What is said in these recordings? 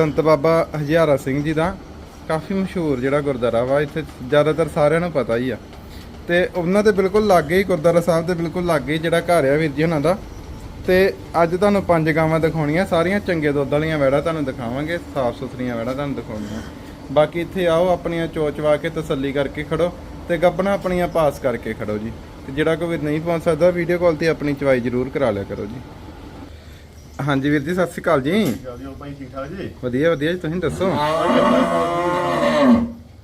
ਸੰਤ ਬਾਬਾ ਹਜ਼ਾਰਾ ਸਿੰਘ ਜੀ ਦਾ ਕਾਫੀ ਮਸ਼ਹੂਰ ਜਿਹੜਾ ਗੁਰਦੁਆਰਾ ਵਾ, ਇੱਥੇ ਜ਼ਿਆਦਾਤਰ ਸਾਰਿਆਂ ਨੂੰ ਪਤਾ ਹੀ ਆ। ਤੇ ਉਹਨਾਂ ਦੇ ਬਿਲਕੁਲ ਲਾਗੇ ਹੀ ਗੁਰਦੁਆਰਾ ਸਾਹਿਬ ਦੇ ਬਿਲਕੁਲ ਲਾਗੇ ਹੀ ਜਿਹੜਾ ਘਰ ਆ ਵੀਰ ਜੀ ਉਹਨਾਂ ਦਾ। ਤੇ ਅੱਜ ਤੁਹਾਨੂੰ ਪੰਜ ਗਾਵਾਂ ਦਿਖਾਉਣੀਆਂ, ਸਾਰੀਆਂ ਚੰਗੇ ਦੁੱਧ ਵਾਲੀਆਂ ਵੈੜਾਂ ਤੁਹਾਨੂੰ ਦਿਖਾਵਾਂਗੇ, ਸਾਫ਼ ਸੁਥਰੀਆਂ ਵੈੜਾ ਤੁਹਾਨੂੰ ਦਿਖਾਉਣੀਆਂ। ਬਾਕੀ ਇੱਥੇ ਆਓ, ਆਪਣੀਆਂ ਚੋਚਵਾ ਕੇ ਤਸੱਲੀ ਕਰਕੇ ਖੜੋ ਤੇ ਗੱਬਣਾ ਆਪਣੀਆਂ ਪਾਸ ਕਰਕੇ ਖੜੋ ਜੀ। ਤੇ ਜਿਹੜਾ ਕੋਈ ਨਹੀਂ ਪਹੁੰਚ ਸਕਦਾ ਵੀਡੀਓ ਕਾਲ ਤੇ ਆਪਣੀ ਚਵਾਈ ਜ਼ਰੂਰ ਕਰਾ ਲਿਆ ਕਰੋ ਜੀ। ਹਾਂਜੀ ਵੀਰ ਜੀ ਸਤਿ ਸ਼੍ਰੀ ਅਕਾਲ ਜੀ। ਹੋ ਠੀਕ ਠਾਕ ਜੀ ਵਧੀਆ ਵਧੀਆ ਜੀ ਤੁਸੀਂ ਦੱਸੋ?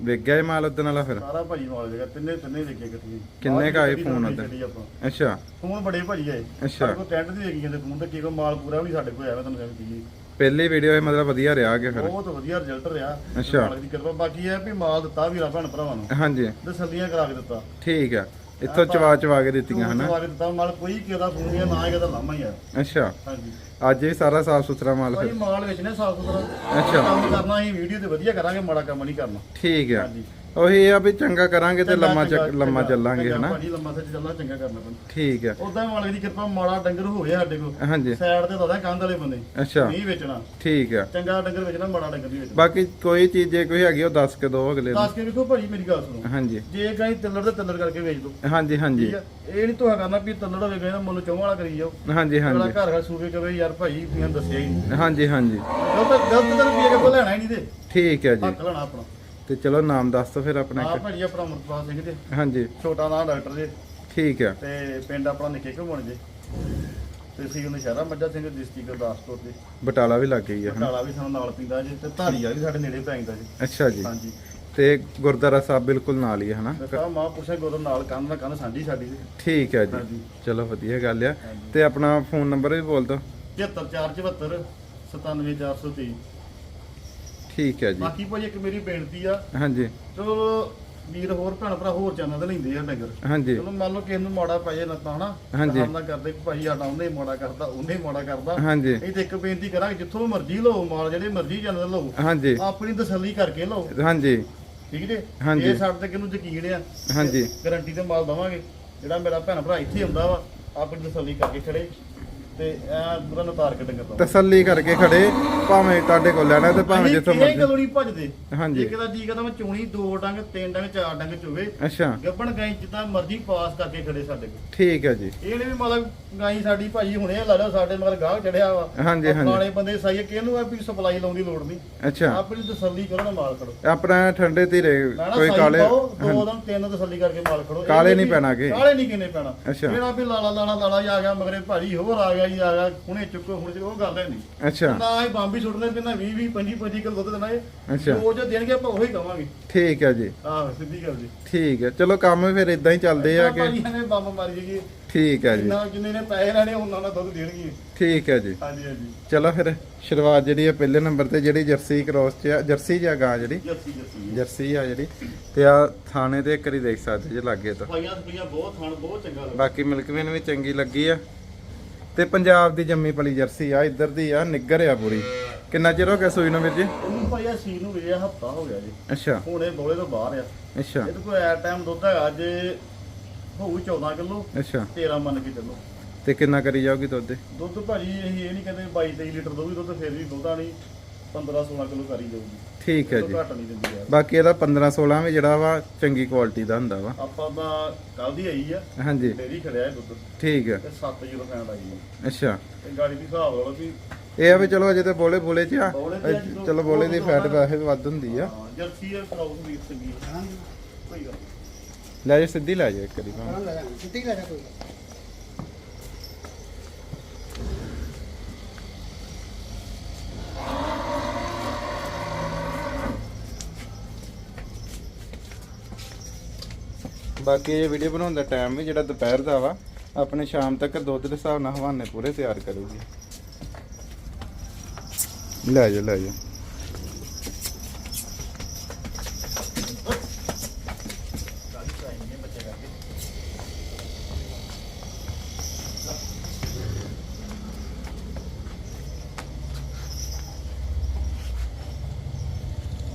ਵੇਖ ਗਿਆ ਇਹ ਮਾਲ ਉਦਣ ਵਾਲਾ ਫਿਰ? ਸਾਰਾ ਭਾਜੀ ਨਾਲ ਜਗਾ ਤਿੰਨੇ ਤਿੰਨੇ ਦੇਖੇ ਕਿਤੇ ਕਿੰਨੇ ਕੁ ਆਏ ਫੋਨ? ਆਪਾਂ। ਅੱਛਾ। ਫੋਨ ਬੜੇ ਭਾਜੀ ਆਏ। ਅੱਛਾ। ਕੋਲ ਟੈਂਟ ਦੀ ਹੈਗੀ ਜਾਂਦੇ ਫੋਨ ਤੇ ਕੀ ਕੋ ਮਾਲ ਪੂਰਾ ਵੀ ਨੀ ਸਾਡੇ ਕੋਲ ਆਇਆ ਮੈਂ ਤੁਹਾਨੂੰ ਕਹਿੰਦਾ ਕੀ ਪਹਿਲੀ ਵੀਡੀਓ ਇਹ ਮਤਲਬ ਵਧੀਆ ਰਿਹਾ ਅੱਗੇ ਫਿਰ। ਬਹੁਤ ਵਧੀਆ ਰਿਜ਼ਲਟ ਰਿਹਾ। ਅੱਛਾ। ਮਾਲਕ ਦੀ ਕਿਰਪਾ। ਬਾਕੀ ਇਹ ਹੈ ਵੀ ਮਾਲ ਦਿੱਤਾ ਵੀਰਾਂ ਭੈਣ ਭਰਾਵਾਂ ਨੂੰ। ਹਾਂਜੀ। ਤਸੱਲੀਆਂ ਕਰਾ ਕੇ ਦਿੱਤਾ। ਠੀਕ ਆ। ਇੱਥੋਂ ਚਵਾ ਚਵਾ ਕੇ ਦਿੱਤੀਆਂ ਹਨਾ? ਕੇ ਦਿੱਤਾ। ਮਾਲ ਕੋਈ ਕਿਸੇ ਦਾ ਫੋਨ ਨਹੀਂ ਨਾ ਕਿਸੇ ਦਾ ਲਾਮਾ ਹੀ ਆ। ਅੱਛਾ। ਹਾਂਜੀ। ਅੱਜ ਵੀ ਸਾਰਾ ਸਾਫ਼ ਸੁਥਰਾ ਮਾਲ ਭਾਈ ਫਿਰ। ਮਾਲ ਵੇਚਣੇ ਸਾਫ਼ ਸੁਥਰਾ। ਅੱਛਾ। ਕੰਮ ਕਰਨਾ ਅਸੀਂ ਵੀਡੀਓ ਤੇ ਵਧੀਆ ਕਰਾਂਗੇ ਮਾੜਾ ਕੰਮ ਨਹੀਂ ਕਰਨਾ। ਠੀਕ ਆ। ਹਾਂਜੀ। ਉਹੀ ਆ ਵੀ ਚੰਗਾ ਕਰਾਂਗੇ ਤੇ ਲੰਮਾ ਚੱਕ- ਲੰਮਾ ਚੱਲਾਂਗੇ ਹਨਾ? ਭਾਜੀ ਲੰਮਾ ਸੱਚ ਚੱਲਣਾ ਚੰਗਾ ਕਰਨਾ ਪੈਂਦਾ ਠੀਕ ਆ। ਉਦਾਂ ਹੀ ਮਾਲਕ ਦੀ ਕਿਰਪਾ ਮਾੜਾ ਡੰਗਰ ਹੋਵੇ ਸਾਡੇ ਕੋਲ। ਹਾਂਜੀ। ਸਾਈਡ ਤੇ ਦਾਦਾ ਕੰਧ ਵਾਲੇ ਬੰਦੇ। ਅੱਛਾ। ਨਹੀਂ ਵੇਚਣਾ। ਠੀਕ ਆ। ਚੰਗਾ ਡੰਗਰ ਵੇਚਣਾ ਮਾੜਾ ਡੰਗਰ ਨਹੀਂ ਵੇਚਣਾ। ਬਾਕੀ ਕੋਈ ਚੀਜ਼ ਜੇ ਕੋਈ ਹੈਗੀ ਉਹ ਦੱਸ ਕੇ ਦਿਓ ਅਗਲੇ ਨੂੰ। ਦੱਸ ਕੇ ਵੇਖੋ ਭਾਜੀ ਮੇਰੀ ਗੱਲ ਸੁਣੋ। ਹਾਂਜੀ। ਜੇ ਗਾਈ ਤਿੱਲੜ ਤੇ ਤਿੱਲੜ ਕਰਕੇ ਵੇਚ ਦੋ। ਹਾਂਜੀ ਹਾਂਜੀ। ਇਹ ਨਹੀਂ ਤੁਹਾ ਕਰਨਾ ਵੀ ਤਿੱਲੜ ਹੋਵੇ ਗਏ ਨਾ ਮੁੱਲ ਚੋਂ ਵਾਲਾ ਕਰੀ ਜਾਓ। ਹਾਂਜੀ ਹਾਂਜੀ। ਘਰ ਘਰ ਸੂਕੇ ਕਵੇ ਯਾਰ ਭਾਈ ਤੁਸੀਂ ਦੱਸਿਆ ਹੀ ਨਹੀਂ। ਹਾਂਜੀ ਹਾਂਜੀ। ਗਲਤ ਗਲਤ ਰੁਪਈਆ ਕੋ ਲੈਣਾ ਹੀ ਨਹੀਂ ਤੇ। ਠੀਕ ਹੈ ਜੀ। ਹੱਕ ਲੈਣਾ ਆਪਣਾ। ਤੇ ਚਲੋ ਨਾਮ ਦੱਸ ਦਿਓ ਫਿਰ ਆਪਣਾ ਆ ਇੱਕ। ਭਾਜੀ ਆਪਣਾ ਅਮਰਪਾਲ ਸਿੰਘ ਜੀ। ਹਾਂਜੀ। ਛੋਟਾ ਨਾਂ ਡਾਕਟਰ ਜੀ। ਠੀਕ ਆ। ਤੇ ਪਿੰਡ ਆਪਣਾ ਨਿੱਕੇ ਘੁੰਮਣ ਬਣ ਜੇ। ਤੇ ਸੀ ਉਹਨੇ ਸ਼ਹਿਰਾ ਮੱਝਾ ਸਿੰਘ ਡਿਸਟ੍ਰਿਕਟ ਗੁਰਦਾਸਪੁਰ ਦੇ ਬਟਾਲਾ ਵੀ ਲੱਗ ਗਈ ਆ ਹਨਾ? ਬਟਾਲਾ ਵੀ ਸਾਨੂੰ ਨਾਲ ਪਿੰਦਾ ਜੀ ਤੇ ਧਾਰੀਆ ਵੀ ਸਾਡੇ ਨੇੜੇ ਪੈਂਦਾ ਜੀ। ਅੱਛਾ ਜੀ। ਹਾਂਜੀ। ਤੇ ਗੁਰਦੁਆਰਾ ਸਾਹਿਬ ਬਿਲਕੁਲ ਨਾਲ ਹੀ ਹੈ ਹਨਾ? ਦੱਸਾਂ ਮਹਾਂਪੁਰਸ਼ਾਂ ਗੁਰੂ ਨਾਲ ਕੰਨ ਨਾਲ ਕੰਨ ਸਾਂਝੀ ਸਾਡੀ ਜੀ। ਠੀਕ ਹੈ ਜੀ। ਹਾਂਜੀ। ਚਲੋ ਵਧੀਆ ਗੱਲ ਆ। ਤੇ ਆਪਣਾ ਫੋਨ ਨੰਬਰ ਵੀ ਬੋਲ ਦਿਓ। 77474 97423 ਠੀਕ ਹੈ ਜੀ। ਬਾਕੀ ਭਾਈ ਇੱਕ ਮੇਰੀ ਬੇਨਤੀ ਆ। ਹਾਂਜੀ। ਚਲੋ ਵੀਰ ਹੋਰ ਭੈਣ ਭਰਾ ਹੋਰ ਚੈਨਲ ਤੇ ਲੈਂਦੇ ਆ ਡੰਗਰ ਹਾਂਜੀ। ਚਲੋ ਮੰਨ ਲਓ ਕਿਸੇ ਨੂੰ ਮਾੜਾ ਪੈ ਜੇ ਨਾ ਤਾਂ ਹਨਾ ਹਾਂਜੀ। ਸਾਹਮਣਾ ਕਰਦੇ ਕਿ ਭਾਈ ਸਾਡਾ ਉਹਨੇ ਮਾੜਾ ਕਰਦਾ ਉਹਨੇ ਮਾੜਾ ਕਰਦਾ ਹਾਂਜੀ। ਇਹ ਤੇ ਇੱਕ ਬੇਨਤੀ ਕਰਾਂਗੇ ਜਿੱਥੋਂ ਮਰਜ਼ੀ ਲਓ ਮਾਲ ਜਿਹੜੇ ਮਰਜ਼ੀ ਚੈਨਲ ਲਓ ਹਾਂਜੀ। ਆਪਣੀ ਤਸੱਲੀ ਕਰਕੇ ਲਓ। ਹਾਂਜੀ। ਠੀਕ ਜੇ? ਹਾਂਜੀ। ਇਹ ਸਾਡੇ ਤੇ ਕਿਹਨੂੰ ਯਕੀਨ ਆ ਹਾਂਜੀ। ਗਾਰੰਟੀ ਤੇ ਮਾਲ ਦਵਾਂਗੇ। ਜਿਹੜਾ ਮੇਰਾ ਭੈਣ ਭਰਾ ਇੱਥੇ ਆਉਂਦਾ ਵਾ ਆਪਣੀ ਤਸੱਲੀ ਕਰਕੇ ਖੜੇ। ਤੇ ਐ ਪੂਰਾ ਨਤਾਰ ਕੇ ਡੰਗਰ ਦਵਾਂਗੇ ਤਸੱਲੀ ਕਰਕੇ ਖੜੇ ਭਾਵੇਂ ਤੁਹਾਡੇ ਕੋਲ ਲੈਣਾ ਤੇ ਭਾਵੇਂ ਜਿੱਥੋਂ ਮਰਜ਼ੀ। ਗੱਲੋਂ ਨਹੀਂ ਭੱਜਦੇ? ਹਾਂਜੀ। ਜੇ ਕਿਦਾ ਜੀ ਕਹਿੰਦਾ ਮੈਂ ਚੂਣੀ ਦੋ ਡੰਗ ਤਿੰਨ ਡੰਗ ਚਾਰ ਡੰਗ ਚੋਵੇ ਅੱਛਾ। ਗੱਬਣ ਗਾਈ ਜਿੱਦਾਂ ਮਰਜ਼ੀ ਪਾਸ ਕਰਕੇ ਖੜੇ ਸਾਡੇ ਕੋਲ। ਠੀਕ ਹੈ ਜੀ। ਇਹ ਨਹੀਂ ਵੀ ਮਤਲਬ ਗਾਈ ਸਾਡੀ ਭਾਜੀ ਹੁਣੇ ਲਾ ਲਓ ਸਾਡੇ ਮਗਰ ਗਾਹ ਚੜਿਆ ਵਾ। ਹਾਂਜੀ, ਹਾਂਜੀ। ਪੁਰਾਣੇ ਬੰਦੇ ਸਹੀ ਕਿਹਨੂੰ ਆ ਵੀ ਸਪਲਾਈ ਲਾਉਣ ਦੀ ਲੋੜ ਨਹੀਂ। ਅੱਛਾ। ਆਪਣੀ ਤਸੱਲੀ ਕਰੋ ਨਾ ਮਾਲ ਖੜੋ ਆਪਣਾ ਠੰਡੇ ਧੀਰੇ ਨਾ ਨਾ ਕੋਈ ਕਾਲੇ ਦੋ ਦਿਨ ਤਿੰਨ ਤਸੱਲੀ ਕਰਕੇ ਮਾਲ ਖੜੋ ਕਾਲੇ ਨਹੀਂ ਪੈਣਾ। ਕਾਲੇ ਨਹੀਂ ਕਿਨੇ ਪੈਣਾ। ਅੱਛਾ। ਜਿਹੜਾ ਵੀ ਲਾਲਾ ਲਾਲਾ ਲਾਲਾ ਹੀ ਆ ਗਿਆ ਮਗਰੇ ਭਾਜੀ ਹੋਰ ਆ ਗਿਆ ਜੀ ਆ ਗਿਆ ਹੁਣੇ ਚੁੱਕੋ ਹੁਣ ਉਹ ਗੱਲ ਹੈ ਨਹੀਂ। ਅੱਛਾ। ਨਾ ਹੀ ਬੰਬੀ ਛੁੱਟਨੇ ਤੇ ਨਾ 20 20 25 25 ਕਿਲੋ ਦੁੱਧ ਦੇਣਾ ਇਹ। ਅੱਛਾ। ਜੋ ਜੋ ਦੇਣਗੇ ਆਪਾਂ ਉਹੀ ਕਵਾਂਗੇ ਠੀਕ ਹੈ ਜੀ। ਆਹ ਸਿੱਧੀ ਗੱਲ ਜੀ। ਠੀਕ ਹੈ। ਚਲੋ ਕੰਮ ਫਿਰ ਇਦਾਂ ਹੀ ਚੱਲਦੇ ਆ ਕਿ ਨੇ ਬੰਬ ਮਾਰੀ ਜੀ ਠੀਕ ਹੈ ਜੀ। ਜਿੰਨਾ ਜਿੰਨੇ ਨੇ ਪੈਸੇ ਲੈਣੇ ਉਹਨਾਂ ਦਾ ਦੁੱਧ ਦੇਣਗੇ। ਠੀਕ ਹੈ ਜੀ। ਹਾਂਜੀ ਹਾਂਜੀ। ਚਲੋ ਫਿਰ ਸ਼ੁਰੂਆਤ ਜਿਹੜੀ ਹੈ ਪਹਿਲੇ ਨੰਬਰ ਤੇ ਜਿਹੜੀ ਜਰਸੀ ਕ੍ਰੋਸ ਚ ਆ ਜਰਸੀ ਜਾਂ ਗਾਂ ਜਿਹੜੀ? ਜੱਸੀ ਜੱਸੀ ਜਰਸੀ ਆ ਜਿਹੜੀ। ਤੇ ਆ ਥਾਣੇ ਤੇ ਇੱਕ ਵਾਰੀ ਦੇਖ ਸਕਦੇ ਜੇ ਲੱਗੇ ਤਾਂ। ਬਹੁਤ ਚੰਗਾ ਬਾਕੀ ਮਿਲਕਵੇਨ ਵੀ ਚੰਗੀ ਲੱਗੀ ਆ। ਤੇ ਪੰਜਾਬ ਦੀ ਜੰਮੀ ਪਲੀ ਜਰਸੀ ਆ ਇੱਧਰ ਦੀ ਆ ਨਿੱਗਰ ਆ ਪੂਰੀ। ਕਿੰਨਾ ਚਿਰ ਹੋ ਗਿਆ ਸੂਈ ਨੂੰ ਵੀਰ ਜੀ? ਉਹਨੂੰ ਭਾਈ ਆ ਸੀਨ ਨੂੰ ਵੇਆ ਹਫਤਾ ਹੋ ਗਿਆ ਜੀ। ਅੱਛਾ। ਹੁਣ ਇਹ ਬੋਲੇ ਤੋਂ ਬਾਹਰ ਆ। ਅੱਛਾ। ਇਹਦੇ ਕੋਲ ਐ ਟਾਈਮ ਦੁੱਧ ਹੈਗਾ ਅੱਜ ਹੋਊ 14 ਕਿਲੋ ਅੱਛਾ। 13 ਮੰਨ ਕੇ ਚੱਲੋ। ਤੇ ਕਿੰਨਾ ਕਰੀ ਜਾਊਗੀ ਦੁੱਧ? ਦੁੱਧ ਭਾਜੀ ਅਸੀਂ ਇਹ ਨਹੀਂ ਕਹਿੰਦੇ 22 23 ਲੀਟਰ ਦੋ ਵੀ ਦੁੱਧ ਫਿਰ ਵੀ ਦੁੱਧਾ ਨਹੀਂ 15 16 ਕਿਲੋ ਕਰੀ ਜਾਊਗੀ। ਠੀਕ ਹੈ ਜੀ। ਘੱਟ ਨਹੀਂ ਦਿੰਦੀ ਯਾਰ। ਬਾਕੀ ਇਹਦਾ 15 16 ਵੀ ਜਿਹੜਾ ਵਾ ਚੰਗੀ ਕੁਆਲਿਟੀ ਦਾ ਹੁੰਦਾ ਵਾ। ਆਪਾਂ ਤਾਂ ਕੱਲ ਦੀ ਆਈ ਆ ਹਾਂਜੀ। ਡੇਰੀ ਖੜਿਆ ਇਹ ਦੁੱਧ। ਠੀਕ ਹੈ। ਤੇ 7 ਕਿਲੋ ਫੈਂਡ ਆਈ ਆ। ਅੱਛਾ। ਤੇ ਗਾੜੀ ਦੀ ਹਿਸਾਬ ਲਾ ਲਓ ਵੀ ਇਹ ਆ ਵੀ ਚਲੋ ਅਜੇ ਤੇ ਬੋਲੇ ਬੋਲੇ ਚ ਆ। ਚਲੋ ਬੋਲੇ ਦੀ ਫੈਟ ਵੈਸੇ ਵੀ ਵੱਧ ਹੁੰਦੀ ਆ। ਹਾਂ, ਜਰਸੀ ਆ ਕਰਾਉ ਵੀ ਚੰਗੀ ਕੋਈ ਗੱਲ। ਲੈ ਜਾ ਸਿੱਧੀ ਲੈ ਜਾ ਇੱਕ ਵਾਰੀ ਭਾਵੇਂ। ਸਿੱਧੀ ਲੈ ਜਾ ਕੋਈ। ਬਾਕੀ ਇਹ ਵੀਡੀਓ ਬਣਾਉਣ ਦਾ ਟਾਈਮ ਵੀ ਜਿਹੜਾ ਦੁਪਹਿਰ ਦਾ ਵਾ, ਆਪਣੇ ਸ਼ਾਮ ਤੱਕ ਦੁੱਧ ਦੇ ਹਿਸਾਬ ਨਾਲ ਹਵਾਨੇ ਪੂਰੇ ਤਿਆਰ ਕਰੂਗੀ। ਲੈ ਜਾ ਲੈ ਜਾ ਕਾਹਦੀ ਟਾਈਮ ਨਹੀਂ ਬੱਚੇ ਕਰਕੇ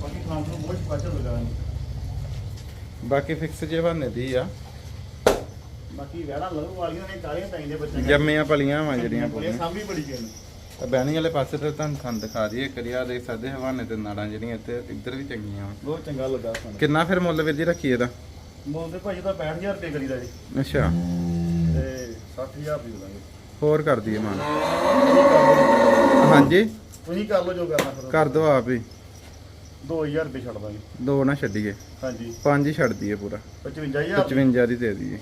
ਬਾਕੀ ਖਾਣ ਨੂੰ ਬਹੁਤ ਸਪੈਸ਼ਲ ਲਗਾ ਬਾਕੀ ਫਿਕਸ ਜੇ ਹਵਾਨੇ ਦੀ ਆ। ਬਾਕੀ ਵਹਿੜਾ ਲਹੂ ਵਾਲੀਆਂ ਨੇ ਕਾਲੀਆਂ ਪੈਂਦੇ ਬੱਚੇ ਜੰਮੀਆਂ ਪਲੀਆਂ ਵਾ ਜਿਹੜੀਆਂ ਪੂਰੀਆਂ ਸਾਂਭੀ ਬੜੀ ਗਏ ਤਾਂ ਬਹਿਣੀ ਵਾਲੇ ਪਾਸੇ ਤੇ ਤੁਹਾਨੂੰ ਥਣ ਦਿਖਾ ਦਈਏ ਕਰਿਆ ਦੇਖ ਸਕਦੇ ਹਵਾਨੇ ਤੇ ਨਾੜਾਂ ਜਿਹੜੀਆਂ ਇੱਥੇ ਇੱਧਰ ਵੀ ਚੰਗੀਆਂ ਵਾਂ। ਬਹੁਤ ਚੰਗਾ ਲੱਗਾ ਸਾਨੂੰ। ਕਿੰਨਾ ਫਿਰ ਮੁੱਲ ਵੀਰ ਜੀ ਰੱਖੀ ਇਹਦਾ? ਮੋਲ ਦੇ ਭਾਈ ਦਾ 65000 ਰੁਪਏ ਕਰੀਦਾ ਜੀ। ਅੱਛਾ। ਤੇ 60000 ਦੀ ਦਾਂਗੇ ਹੋਰ ਕਰ ਦਈਏ ਮਾਨ। ਹਾਂਜੀ। ਤੁਸੀਂ ਕਰ ਲਓ ਜੋ ਕਰਨਾ ਫਿਰ। ਕਰ ਦੋ ਆਪ ਹੀ। 2000 ਰੁਪਏ ਛੱਡ ਦਾਂਗੇ। ਦੋ ਨਾ ਛੱਡੀਏ। ਹਾਂਜੀ। ਪੰਜ ਹੀ ਛੱਡ ਦਈਏ ਪੂਰਾ 55000 55 ਦੀ ਦੇ ਦਈਏ।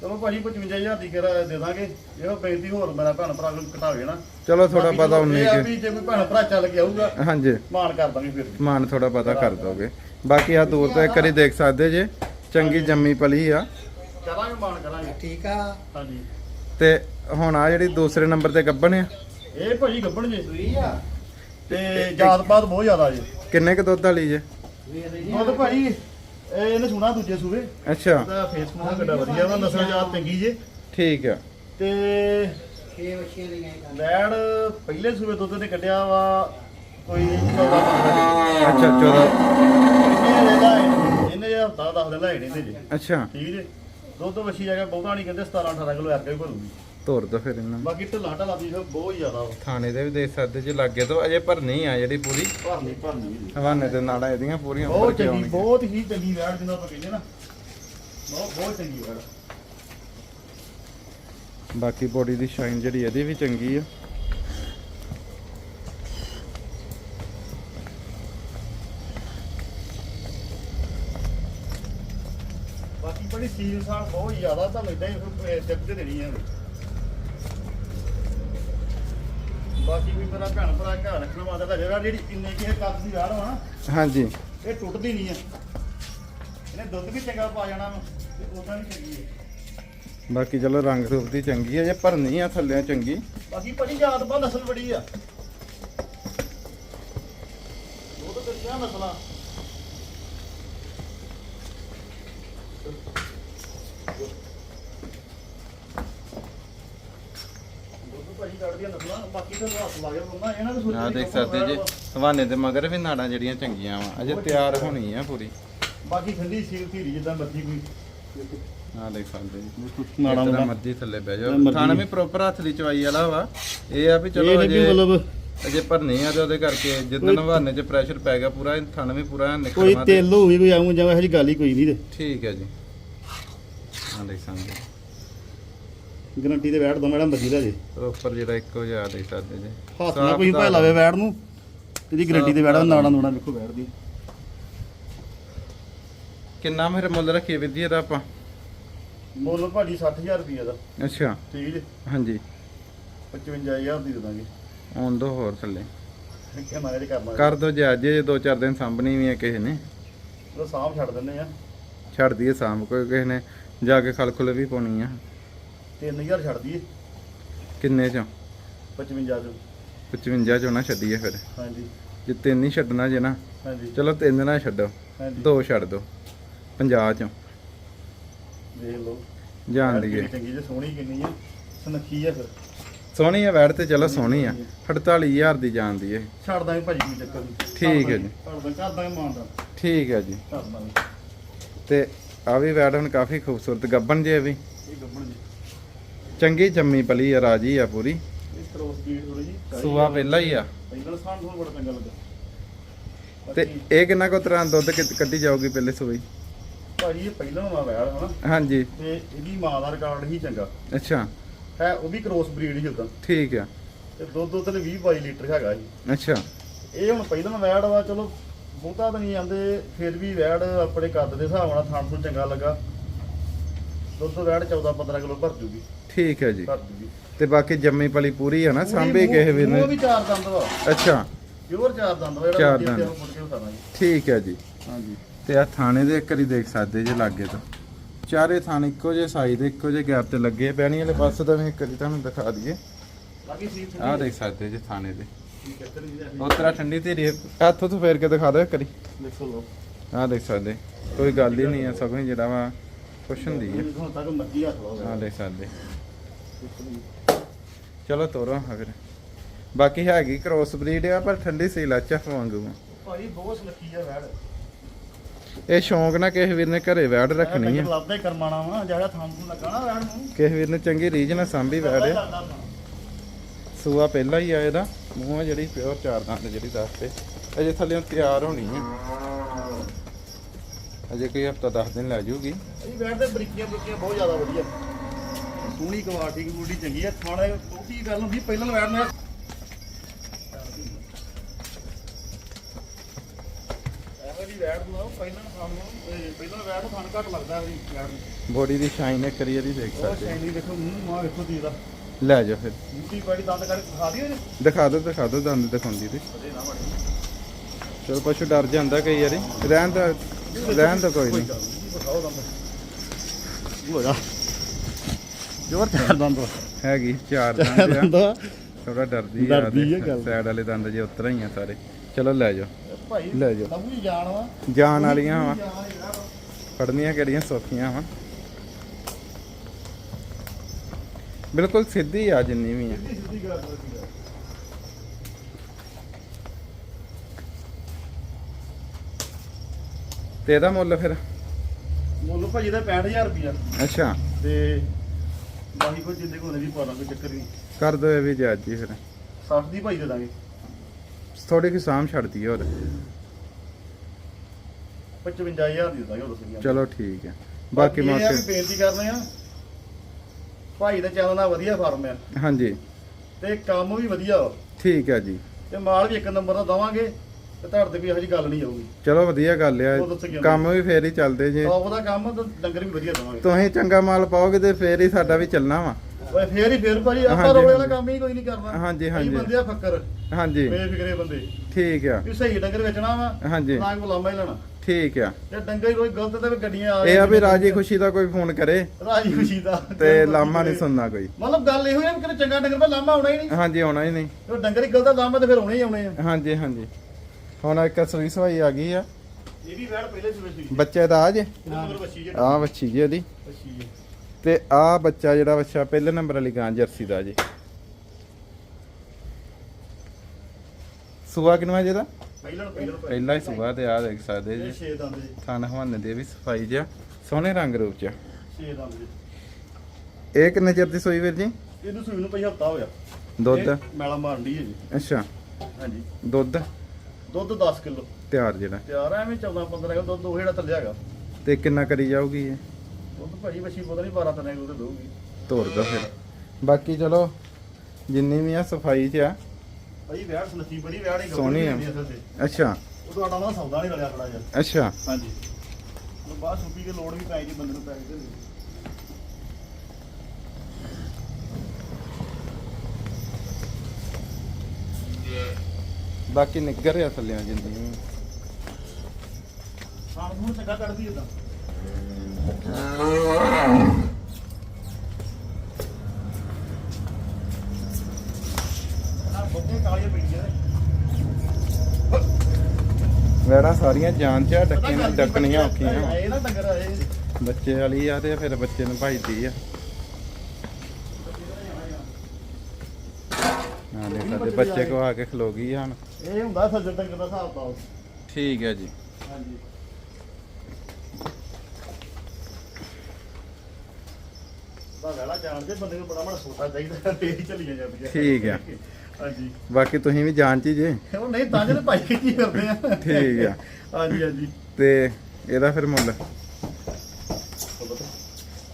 ਚਲੋ ਭਾਜੀ 55000 ਦੀ ਕਿਰਾ ਦੇ ਦਾਂਗੇ। ਇਹੋ ਬੇਨਤੀ ਹੋਰ ਮੇਰਾ ਭੈਣ ਭਰਾ ਨੂੰ ਘਟਾਵੇ ਨਾ ਚਲੋ ਥੋੜਾ ਬਾਕੀ ਪਤਾ ਇਹ ਆ ਵੀ ਜੇ ਕੋਈ ਭੈਣ ਭਰਾ ਚੱਲ ਕੇ ਆਊਗਾ ਹਾਂਜੀ। ਮਾਨ ਕਰ ਦਾਂਗੇ ਫਿਰ। ਮਾਨ ਥੋੜਾ ਪਤਾ ਕਰ ਦੋਗੇ। ਬਾਕੀ ਆ ਦੂਰ ਤੋਂ ਇੱਕ ਵਾਰੀ ਦੇਖ ਸਕਦੇ ਜੇ। ਚੰਗੀ ਜੰਮੀ ਪਲੀ ਆ। ਕਰਾਂਗੇ ਮਾਨ ਕਰਾਂਗੇ। ਠੀਕ ਆ। ਹਾਂਜੀ। ਤੇ ਹੁਣ ਆ ਜਿਹੜੀ ਦੂਸਰੇ ਨੰਬਰ ਤੇ ਗੱਬਣ ਆ। ਇਹ ਭਾਜੀ ਗੱਬਣ ਜੇ। ਸੂਈ ਆ। ਤੇ ਜਾਤ ਪਾਤ ਬਹੁਤ ਜ਼ਿਆਦਾ ਜੀ। ਕਿੰਨੇ ਕ ਦੁੱਧ ਵਾਲੀ ਜੇ? ਦੁੱਧ ਇਹ ਇਹਨੇ ਸੁਣਾ ਦੂਜੇ ਸੂਵੇ ਅੱਛਾ। ਉਹਦਾ ਫੇਸ ਨੂੰ ਕਿੱਡਾ ਵਧੀਆ ਵਾ ਨਸਲ ਜਾਤ ਚੰਗੀ ਜੇ। ਠੀਕ ਆ। ਤੇ ਦੀਆਂ ਲੈੜ ਪਹਿਲੇ ਸੂਵੇ ਦੁੱਧ ਨੇ ਕੱਢਿਆ ਵਾ ਕੋਈ 14 15 ਅੱਛਾ 14 ਇਹਨੇ ਇਹਦਾ ਇਹਨੇ ਜੇ ਹਫਤਾ 10 ਦਿਨ ਤੇ ਜੀ। ਅੱਛਾ। ਠੀਕ ਜੇ। ਦੁੱਧ ਵਛੀ ਜਾ ਕੇ ਬਹੁਤਾ ਨਹੀਂ ਕਹਿੰਦੇ 17 18 ਕਿਲੋ ਐਰਕਾ ਭਰੂਗੀ। ਤੋਰ ਦੋ ਫਿਰ ਇਹਨਾਂ ਨੂੰ। ਬਾਕੀ ਢਿੱਲਾ ਢਲਾ ਦੀ ਬਹੁਤ ਜ਼ਿਆਦਾ। ਵਾ ਥਾਣੇ ਦੇ ਵੀ ਦੇਖ ਸਕਦੇ ਜੇ ਲੱਗੇ ਤੋਂ ਅਜੇ ਭਰਨੀ ਆ ਜਿਹੜੀ ਪੂਰੀ। ਭਰਨੀ ਭਰਨੀ ਜੀ। ਹਵਾਨੇ ਦੇ ਨਾੜਾਂ ਇਹਦੀਆਂ ਪੂਰੀਆਂ ਉੱਪਰ ਬਹੁਤ ਕੇ ਚੰਗੀ ਆਉਣਗੀਆਂ। ਬਹੁਤ ਹੀ ਚੰਗੀ ਵੈੜ ਜਿਹਨੂੰ ਆਪਾਂ ਕਹਿੰਦੇ ਨਾ। ਬਹੁਤ ਬਹੁਤ ਚੰਗੀ ਵੈੜ। ਬਾਕੀ ਬੋਡੀ ਦੀ ਸ਼ਾਈਨ ਜਿਹੜੀ ਇਹਦੀ ਵੀ ਚੰਗੀ ਆ। ਬਾਕੀ ਬੜੀ ਸੀਰੀਅਸ ਸਾਲ ਬਹੁਤ ਜ਼ਿਆਦਾ। ਤੁਹਾਨੂੰ ਇਦਾਂ ਹੀ ਫਿਰ ਟਿਪ ਤੇ ਦੇਣੀ ਹੈ ਬਾਕੀ ਵੀ ਮੇਰਾ ਭੈਣ ਭਰਾ ਘਰ ਰੱਖਣ ਵਾਸਤੇ ਤਾਂ ਜਿਹੜਾ ਜਿਹੜੀ ਕਿੰਨੇ ਕਿਸੇ ਕੱਪ ਦੀ ਵੈੜ ਵਾ ਹਾਂਜੀ। ਇਹ ਟੁੱਟਦੀ ਨਹੀਂ ਹੈ ਇਹਨੇ ਦੁੱਧ ਵੀ ਚੰਗਾ ਪਾ ਜਾਣਾ ਵਾ ਤੇ ਉਦਾਂ ਵੀ ਚੰਗੀ ਹੈ ਬਾਕੀ ਚਲੋ ਰੰਗ ਰੂਪ ਦੀ ਚੰਗੀ ਆ ਜੇ ਭਰਨੀ ਆ ਥੱਲੇ ਚੰਗੀ। ਬਾਕੀ ਬੜੀ ਯਾਦ ਬਾ ਨਸਲ ਬੜੀ ਆ। ਉਹ ਤਾਂ ਕਰੀਆਂ ਨਸਲਾਂ ਦੁੱਧ ਭਾਜੀ ਕੱਢਦੀਆਂ ਨਸਲਾਂ ਬਾਕੀ ਤਾਂ ਹੱਥ ਲਾ ਕੇ ਬੰਦਾ ਇਹਨਾਂ ਦੇ ਸੋਚੀ ਆ ਦੇਖ ਸਕਦੇ ਜੇ ਹਵਾਨੇ ਦੇ ਮਗਰ ਵੀ ਨਾੜਾਂ ਜਿਹੜੀਆਂ ਚੰਗੀਆਂ ਵਾ ਅਜੇ ਤਿਆਰ ਹੋਣੀ ਆ ਪੂਰੀ। ਬਾਕੀ ਠੰਡੀ ਸੀਲ ਧੀਰੀ ਜਿੱਦਾਂ ਮਰਜ਼ੀ ਕੋਈ। ਆ ਦੇਖ ਸਕਦੇ ਜੀ। ਨਾੜਾਂ ਦਾ ਮਰਜ਼ੀ ਥੱਲੇ ਬਹਿ ਜਾਓ। ਥਾਣ ਵੀ ਪ੍ਰੋਪਰ ਹੱਥ ਦੀ ਚਵਾਈ ਵਾਲਾ ਵਾ। ਇਹ ਆ ਵੀ ਚਲੋ ਇਹ ਨਹੀਂ ਵੀ ਅਜੇ ਮਤਲਬ ਅਜੇ ਭਰਨੀ ਆ ਤੇ ਉਹਦੇ ਕਰਕੇ ਜਿੱਦਣ ਹਵਾਨੇ 'ਚ ਪ੍ਰੈਸ਼ਰ ਪੈ ਗਿਆ ਪੂਰਾ ਥਣ ਵੀ ਪੂਰਾ ਕੋਈ ਨਿਕਲਵਾ ਤੇਲ ਹੋਈ ਕੋਈ ਆਉਂ ਜਾਂ ਇਹੋ ਜਿਹੀ ਗੱਲ ਹੀ ਕੋਈ ਨਹੀਂ ਤੇ। ਠੀਕ ਹੈ ਜੀ। ਆ ਦੇਖ ਸਕਦੇ। ਗਰੰਟੀ ਤੇ ਬੈਠ ਦੋ ਮੈਡਮ ਲੈ ਜੇ। ਪ੍ਰੋਪਰ ਜਿਹੜਾ ਇੱਕੋ ਜਿਹਾ ਦੇਖ ਸਕਦੇ ਜੀ। ਹੱਥ ਨਾਲ ਕੋਈ ਭਾਵੇਂ ਲਾਵੇ ਬੈਠ ਨੂੰ। ਇਹਦੀ ਗਰੰਟੀ ਤੇ ਬੈਠਾ ਨਾੜਾ ਨੂੜਾ ਵੇਖੋ ਬੈਠਦੀ। ਕਿੰਨਾ ਮੇਰੇ ਮੁੱਲ ਰੱਖੀਏ ਵੀਰ ਜੀ ਇਹਦਾ ਆਪਾਂ? ਮੁੱਲ ਭਾਜੀ 60000 ਰੁਪਏ ਦਾ। ਅੱਛਾ। ਠੀਕ ਜੀ? ਹਾਂਜੀ। 55000 ਦੀ ਦੇ ਦਾਂਗੇ। ਆਉਣ ਦੋ ਹੋਰ ਥੱਲੇ। ਕਰ ਦੋ ਜੇ ਅੱਜ ਦੋ ਚਾਰ ਦਿਨ ਸਾਂਭਣੀ ਵੀ ਹੈ ਕਿਸੇ ਨੇ। ਉਹ ਸਾਂਭ ਛੱਡ ਦਿੰਦੇ ਆ। ਛੱਡ ਦਈਏ ਸਾਂਭ ਕੋਈ ਕਿਸੇ ਨੇ ਜਾ ਕੇ ਖਲ ਖੁਲ ਵੀ ਪਾਉਣੀ ਆ। 3000 ਛੱਡ ਦਈਏ। ਕਿੰਨੇ ਚੋਂ? 55 ਚ। 55 ਚੋਂ ਨਾ ਛੱਡੀਏ ਫਿਰ। ਹਾਂਜੀ। ਜੇ ਤਿੰਨ ਹੀ ਛੱਡਣਾ ਜੇ ਨਾ ਹਾਂਜੀ। ਚਲੋ ਤਿੰਨ ਨਾ ਛੱਡੋ ਹਾਂਜੀ। ਦੋ ਛੱਡ ਦੋ 50 ਚੋਂ। ਦੇਖ ਲਓ। ਜਾਣ ਦੀਏ ਚੰਗੀ ਜੇ ਸੋਹਣੀ ਕਿੰਨੀ ਆ ਸੁਨੱਖੀ ਆ ਫਿਰ। ਸੋਹਣੀ ਆ ਵੈੜ ਤੇ ਚਲੋ ਸੋਹਣੀ ਆ। 48000 ਦੀ ਜਾਣ ਦੀ ਇਹ ਛੱਡ ਦਾਂਗੇ ਭਾਜੀ ਕੋਈ ਚੱਕਰ ਨਹੀਂ। ਠੀਕ ਹੈ ਜੀ। ਛੱਡ ਦਾਂਗੇ ਕਰ ਦਾਂਗੇ ਮਾਨਦਾ ਠੀਕ ਹੈ ਜੀ। ਦਾਂਗੇ ਤੇ ਆ ਵੀ ਵੈੜ ਹੁਣ ਕਾਫੀ ਖੂਬਸੂਰਤ ਗੱਬਣ ਜੇ ਵੀ। ਇਹ ਗੱਬਣ ਚੰਗੀ ਜੰਮੀ ਪਲੀ ਆ ਰਾਜੀ ਆ ਪੂਰੀ। ਇਹ ਕਰੋਸ ਸਪੀਡ ਥੋੜੀ ਜੀ ਸੂਆ ਪਹਿਲਾ ਹੀ ਆ। ਪਹਿਲਾਂ ਸਾਨ ਤੁਹਾਨੂੰ ਬੜਾ ਚੰਗਾ ਲੱਗਾ ਤੇ ਬਾਕੀ ਇਹ ਕਿੰਨਾ ਕੋ ਤਰ੍ਹਾਂ ਦੁੱਧ ਕਿ- ਕੱਢੀ ਜਾਊਗੀ ਪਹਿਲੇ ਸੂਈ? ਭਾਜੀ ਇਹ ਪਹਿਲਾਂ ਨਵਾਂ ਵੈੜ ਹਨਾ ਹਾਂਜੀ। ਤੇ ਇਹਦੀ ਮਾਂ ਦਾ ਰਿਕਾਰਡ ਹੀ ਚੰਗਾ। ਅੱਛਾ। ਹੈ ਉਹ ਵੀ ਕ੍ਰੋਸ ਬਰੀਡ ਹੀ ਉਦਾਂ ਠੀਕ ਆ। ਤੇ ਦੁੱਧ ਦੁੱਧ ਤੇ 20 22 ਲੀਟਰ ਹੈਗਾ ਜੀ। ਅੱਛਾ। ਇਹ ਹੁਣ ਪਹਿਲਾਂ ਵੈੜ ਵਾ ਚਲੋ ਬਹੁਤਾ ਤਾਂ ਨਹੀਂ ਆਂਦੇ ਫਿਰ ਵੀ ਵੈੜ ਆਪਣੇ ਕੱਦ ਦੇ ਹਿਸਾਬ ਨਾਲ ਥਾਂ ਤੋਂ ਚੰਗਾ ਲੱਗਾ। ਦੁੱਧ ਵੈੜ 14 15 ਕਿਲੋ ਭਰ ਜੂਗੀ। ਠੀਕ ਹੈ ਜੀ। ਭਰ ਜੂਗੀ। ਤੇ ਬਾਕੀ ਜੰਮੀ ਪਲੀ ਪੂਰੀ ਆ ਨਾ ਸਾਂਭੀ ਕਿਸੇ ਵੀ ਨੇ ਉਹ ਵੀ ਚਾਰ ਦੰਦ ਵਾ। ਅੱਛਾ। ਪਿਓਰ ਚਾਰ ਦੰਦ ਵਾ ਚਾਰ ਜਿਹੜਾ ਦੰਦ। ਕੇ ਉਤਾਰਾਂਗੇ ਠੀਕ ਹੈ ਜੀ। ਹਾਂਜੀ। ਤੇ ਆ ਥਾਣੇ ਦੇ ਇੱਕ ਵਾਰੀ ਦੇਖ ਸਕਦੇ ਜੇ ਲਾਗੇ ਤੋਂ। ਚਾਰੇ ਥਾਣੇ ਇੱਕੋ ਜਿਹੇ ਸਾਈਜ਼ ਦੇ ਇੱਕੋ ਜਿਹੇ ਗੈਪ ਤੇ ਲੱਗੇ। ਬਹਿਣੀ ਵਾਲੇ ਪਾਸੇ ਤਾਂ ਵੀ ਇੱਕ ਵਾਰੀ ਤੁਹਾਨੂੰ ਦਿਖਾ ਦਈਏ। ਬਾਕੀ ਆਹ ਦੇਖ ਸਕਦੇ ਜੇ ਥਾਣੇ ਦੇ। ਕਿੱਧਰ ਨਹੀਂ ਜਾਂਦੀ ਉਤਰਾ ਠੰਡੀ ਧੀਰੀ ਹੱਥੋਂ ਤੋਂ ਫੇਰ ਕੇ ਦਿਖਾ ਦਿਓ ਇੱਕ ਵਾਰੀ। ਦੇਖੋ ਲੋ ਆਹ ਦੇਖ ਸਕਦੇ। ਕੋਈ ਗੱਲ ਹੀ ਨਹੀਂ ਆ ਸਗੋਂ ਹੀ ਜਿਹੜਾ ਵਾ ਖੁਸ਼ ਹੁੰਦੀ ਹੈ। ਹੁਣ ਤੱਕ ਮੱਕੀ ਹੱਥ ਆਹ ਲਾਉਂਦਾ ਦੇਖ ਸਕਦੇ ਚਲੋ ਤੋਰੋ ਹਾਂ ਫਿਰ। ਬਾਕੀ ਹੈਗੀ ਕ੍ਰੋਸ ਬਰੀਡ ਆ ਪਰ ਠੰਡੀ ਸੀ ਲਾਚਾ ਵਾਂਗੂ। ਆ। ਭਾਈ ਬਹੁਤ ਸੁਨੱਖੀ ਆ ਵੈੜ। ਇਹ ਸ਼ੌਂਕ ਨਾ ਕਿਸੇ ਵੀਰ ਨੇ ਘਰੇ ਵੈੜ ਰੱਖਣੀ ਆ। ਲੱਭਦਾ ਹੀ ਕਰਮਾਣਾ ਵਾ ਜਿਹੜਾ ਥਾਂ ਨੂੰ ਲੱਗਾ ਨਾ ਵੈੜ ਨੂੰ। ਕਿਸੇ ਵੀਰ ਨੇ ਚੰਗੀ ਰੀਝ ਨਾਲ ਸਾਂਭੀ ਵੈੜ ਆ। ਸੂਆ ਪਹਿਲਾਂ ਹੀ ਆ ਇਹਦਾ। ਮੂੰਹ ਆ ਜਿਹੜੀ ਪਿਓਰ ਚਾਰ ਦੰਦ ਜਿਹੜੀ ਦੱਸਤੇ ਅਜੇ ਥੱਲੇ ਤਿਆਰ ਹੋਣੀ ਹੈ ਅਜੇ ਕੋਈ ਹਫਤਾ 10 ਦਿਨ ਲੈ ਜਾਊਗੀ ਇਹ ਵੈੜ ਦੇ ਬਰੀਕੀਆਂ ਬਰੀਕੀਆਂ ਬਹੁਤ ਜ਼ਿਆਦਾ ਵਧੀਆ। ਸੋਹਣੀ ਕੁਆਲਿਟੀ ਕੁਆਲਿਟੀ ਚੰਗੀ ਹੈ ਖਾਣਾ ਛੋਟੀ ਗੱਲ ਹੁੰਦੀ ਪਹਿਲਾਂ ਵੈੜ ਨੇ ਇਹੋ ਜੀ ਵੈੜ ਨੂੰ ਪਹਿਲਾਂ ਖਾਣ ਨੂੰ ਇਹ ਪਹਿਲਾਂ ਵੈੜ ਨੂੰ ਖਾਣ ਘੱਟ ਲੱਗਦਾ ਇਹਦੀ ਵੈੜ ਨੂੰ। ਬੋਡੀ ਦੀ ਸ਼ਾਈਨ ਇੱਕ ਵਾਰੀ ਇਹਦੀ ਦੇਖ ਸਕਦੇ ਸ਼ੈਲੀ ਦੇਖੋ ਮੂੰਹ ਮਾਂ ਵੇਖੋ ਦੀ ਦਾ। ਲੈ ਜਾਓ ਫਿਰ। ਮਿੱਟੀ ਪਾੜੀ ਦੰਦ ਕਰ ਖਾ ਦਿਓ ਜੀ ਦਿਖਾ ਦਿਓ ਦਿਖਾ ਦਿਓ ਦੰਦ ਦਿਖਾਉਂਦੀ ਤੇ ਚਲੋ ਪਸ਼ੂ ਡਰ ਜਾਂਦਾ ਕਈ ਵਾਰੀ। ਰਹਿਣ ਦਾ ਰਹਿਣ ਦਾ ਕੋਈ ਨਹੀਂ। ਦਿਖਾਓ ਦੰਦ ਹੋ ਜਾ ਜੋਰ ਚਾਰ ਦੰਦ। ਹੈਗੀ ਚਾਰ ਦੰਦ ਆ। ਥੋੜਾ ਡਰਦੀ ਆ। ਸਾਈਡ ਵਾਲੇ ਦੰਦ ਜੇ ਉਤਰਾ ਹੀ ਆ ਸਾਰੇ। ਚਲੋ ਲੈ ਜਾਓ। ਭਾਈ ਲੈ ਜਾਓ। ਸਭ ਕੁਝ ਜਾਣ ਵਾ। ਵਾਲੀਆਂ ਜਾਣ ਹੀ ਆ। ਵਾ। ਫੜਨੀਆਂ ਕਿਹੜੀਆਂ ਸੌਖੀਆਂ ਵਾ। ਬਿਲਕੁਲ ਸਿੱਧੀ ਆ ਜਿੰਨੀ ਵੀ ਆ ਸਿੱਧੀ ਸਿੱਧੀ ਗੱਲ ਵਾ ਜੀ। ਤੇ ਇਹਦਾ ਮੁੱਲ ਫਿਰ? ਮੁੱਲ ਭਾਜੀ ਦਾ 65000 ਰੁਪਿਆ ਅੱਛਾ। ਤੇ ਬਾਕੀ ਕੋਈ ਜਿੰਦੇ ਕੋਲ ਨਹੀਂ ਪਾਣਾ ਕੋਈ ਚੱਕਰ ਨਹੀਂ। ਕਰ ਦੋ ਇਹ ਵੀ ਜਾਇਜ਼ ਜੀ ਫਿਰ। 60 ਦੀ ਭਾਈ ਦੇ ਦਾਂਗੇ। ਥੋੜੀ ਕਿ ਸਾਮ ਛੱਡਦੀ ਹੋਰ? 55000 ਦੀ ਦੇ ਦਾਂਗੇ ਉਹ ਚਲੋ ਠੀਕ ਹੈ। ਬਾਕੀ ਵੀ ਮੌਕੇ ਬੇਨਤੀ ਕਰਨੇ ਆ ਭਾਈ ਦਾ ਚੈਨਲ ਨਾਲ ਵਧੀਆ ਫਾਰਮ ਆ। ਹਾਂਜੀ। ਤੇ ਕੰਮ ਵੀ ਵਧੀਆ ਵਾ। ਠੀਕ ਹੈ ਜੀ। ਤੇ ਮਾਲ ਵੀ ਇੱਕ ਨੰਬਰ ਦਾ ਦਵਾਂਗੇ। ਤੇ ਤੁਹਾਡੇ ਤੇ ਕੋਈ ਇਹੋ ਜਿਹੀ ਗੱਲ ਨਹੀਂ ਆਊਗੀ। ਚਲੋ ਵਧੀਆ ਗੱਲ ਉਹ ਦੱਸੋ ਕੀ ਆ? ਕੰਮ ਵੀ ਫੇਰ ਹੀ ਚੱਲਦੇ ਜੇ। ਟੌਪ ਦਾ ਕੰਮ ਤੇ ਡੰਗਰ ਵੀ ਵਧੀਆ ਦਵਾਂਗੇ। ਤੁਸੀਂ ਚੰਗਾ ਮਾਲ ਪਾਓਗੇ ਤੇ ਫੇਰ ਹੀ ਸਾਡਾ ਵੀ ਚੱਲਣਾ ਵਾ। ਓਏ ਫੇਰ ਹੀ ਫੇਰ ਭਾਜੀ ਆਪਾਂ ਹਾਂਜੀ, ਰੋਲੇ ਵਾਲਾ। ਕੰਮ ਹੀ ਕੋਈ ਨਹੀਂ ਕਰਨਾ। ਹਾਂਜੀ, ਹਾਂਜੀ। ਬੰਦੇ ਆ ਫੱਕਰ। ਹਾਂਜੀ। ਬੇਫਿਕਰੇ ਬੰਦੇ। ਠੀਕ ਆ। ਵੀ ਸਹੀ ਡੰਗਰ ਵੇਚਣਾ ਵਾ ਹਾਂਜੀ। ਨਾ ਕੋਈ ਲਾਮਾ ਹੀ ਲੈਣਾ। ਠੀਕ ਆ। ਤੇ ਡੰਗਰ ਹੀ ਕੋਈ ਗਲਤ ਤੇ ਵੀ ਗੱਡੀਆਂ ਆ ਇਹ ਆ ਵੀ ਰਾਜੀ ਖੁਸ਼ੀ ਦਾ ਕੋਈ ਫੋਨ ਕਰੇ। ਰਾਜੀ ਖੁਸ਼ੀ ਦਾ। ਤੇ ਲਾਮਾ ਨਹੀਂ ਸੁਣਨਾ ਕੋਈ। ਮਤਲਬ ਗੱਲ ਇਹੋ ਹੈ ਕਿ ਚੰਗਾ ਡੰਗਰ ਪਰ ਲਾਮਾ ਆਉਣਾ ਹੀ ਨਹੀਂ। ਹਾਂਜੀ ਆਉਣਾ ਹੀ ਨਹੀਂ। ਤੇ ਡੰਗਰ ਹੀ ਗਲਤ ਆ ਲਾਮਾ ਤੇ ਫਿਰ ਆਉਣੇ ਹੀ ਆਉਣੇ ਆ। ਹਾਂਜੀ ਹਾਂਜੀ। ਹੁਣ ਇੱਕ ਸਰਵਿਸ ਹੋਈ ਆ ਗਈ ਆ। ਇਹ ਵੀ ਵੈੜ ਪਹਿਲੇ ਸੂਏ ਸੀ। ਬੱਚੇ ਦਾ ਆ ਜੇ? ਬੱਚੀ ਆ ਜੀ ਬੱਚੀ ਹੈ ਤੇ ਆ ਬੱਚਾ ਜਿਹੜਾ ਬੱਚਾ ਪਹਿਲੇ ਨੰਬਰ ਵਾਲੀ ਗਾਂ ਜਰਸੀ ਦਾ ਜੀ। ਸੁਆ ਕਿਨਵਾ ਜਿਹਦਾ ਪਹਿਲਾਂ ਪਹਿਲਾਂ ਪਹਿਲਾ ਹੀ ਸੁਆ ਤੇ ਆ ਦੇਖ ਸਕਦੇ ਜੀ। ਛੇ ਦੰਦ ਜੀ। ਥਣ ਹਵਾਨੇ ਦੇ ਵੀ ਸਫ਼ਾਈ ਜਿਆ ਸੋਹਣੇ ਰੰਗ ਰੂਪ ਚ। ਛੇ ਦੰਦ ਜੀ। ਇਹ ਕਿੰਨੇ ਚਿਰ ਦੀ ਸੋਈ ਵੀਰ ਜੀ? ਇਹਨੂੰ ਸੂਈ ਨੂੰ ਪਹਿਲਾਂ ਹਫਤਾ ਹੋਇਆ ਦੁੱਧ? ਇਹ ਮੈਲਾ ਮਾਰਨ ਦੀ ਹੈ ਜੀ। ਅੱਛਾ। ਹਾਂਜੀ। ਦੁੱਧ? ਦੁੱਧ 10 ਕਿਲੋ। ਤਿਆਰ ਜਿਹੜਾ। ਤਿਆਰ ਆ ਐਵੇਂ 14 15 ਕਿਲੋ ਦੁੱਧ ਉਹ ਜਿਹੜਾ ਥੱਲੇ ਹੈਗਾ। ਤੇ ਕਿੰਨਾ ਕਰੀ ਜਾਊਗੀ ਇਹ? ਦੁੱਧ ਭਾਜੀ ਬੱਚੀ ਪਤਾ ਨਹੀਂ 12 13 ਕਿਲੋ ਤੇ ਦਊਗੀ। ਤੋਰ ਦੋ ਫਿਰ। ਬਾਕੀ ਚਲੋ ਜਿੰਨੀ ਵੀ ਆ ਸਫ਼ਾਈ ਚ ਆ। ਭਾਈ ਵਿਆਹ ਸੁਨੱਖੀ ਬੜੀ ਵਿਆਹ ਨਹੀਂ ਸੋਹਣੀ ਆ। ਅੱਛਾ। ਉਹ ਤੁਹਾਡਾ ਨਾ ਸੌਦਾ ਨਹੀਂ ਰਲਿਆ ਖੜਾ ਯਾਰ ਅੱਛਾ। ਹਾਂਜੀ। ਉਹ ਬਾਅਦ ਸੁਪੀ ਕੇ ਲੋੜ ਵੀ ਪੈ ਗਈ ਬੰਦੇ ਨੂੰ ਪੈ ਗਈ ਬਾਕੀ ਨਿੱਗਰ ਆ ਥੱਲੇ ਚੰਗਾ ਕੱਢਦੀ ਆ ਬੰਦੇ ਕਾਲੀਆਂ ਪਈਆਂ ਨੇ ਵੈੜਾ ਸਾਰੀਆਂ ਜਾਨ ਚ ਆ, ਪਤਾ ਡੱਕੀਆਂ ਗੱਲ ਕੀ ਡੱਕਣੀਆਂ ਔਖੀਆਂ। ਆਏ ਨਾ ਡੰਗਰ ਆਏ ਬੱਚੇ ਵਾਲੀ ਆ ਤੇ ਫਿਰ ਬੱਚੇ ਨੂੰ ਭਾਈਦੀ ਆ। ਬੱਚੇ ਕੋ ਆ ਕੇ ਖਲੋ ਗਈ ਆ ਹੁਣ। ਇਹ ਹੁੰਦਾ ਸੱਜਣ ਡੰਗਰ ਦਾ ਹਿਸਾਬ ਤਾਂ। ਠੀਕ ਹੈ ਜੀ। ਹਾਂਜੀ। ਤਾਂ ਵੇਲਾ ਜਾਣਦੇ ਬੰਦੇ ਨੂੰ ਬੜਾ ਬੜਾ ਸੋਟਾ ਚਾਹੀਦਾ ਤੇ ਹੀ ਚੱਲੀਆਂ ਜਾਂਦੀਆਂ। ਠੀਕ ਆ। ਹਾਂਜੀ। ਬਾਕੀ ਤੁਸੀਂ ਵੀ ਜਾਣ ਚ ਹੀ ਜੇ। ਉਹ ਨਹੀਂ ਤਾਂ ਜਿਹਨੇ ਭਾਈ ਕੀ ਕਰਦੇ ਆ। ਠੀਕ ਆ। ਹਾਂਜੀ ਹਾਂਜੀ। ਤੇ ਇਹਦਾ ਫਿਰ ਮੁੱਲ?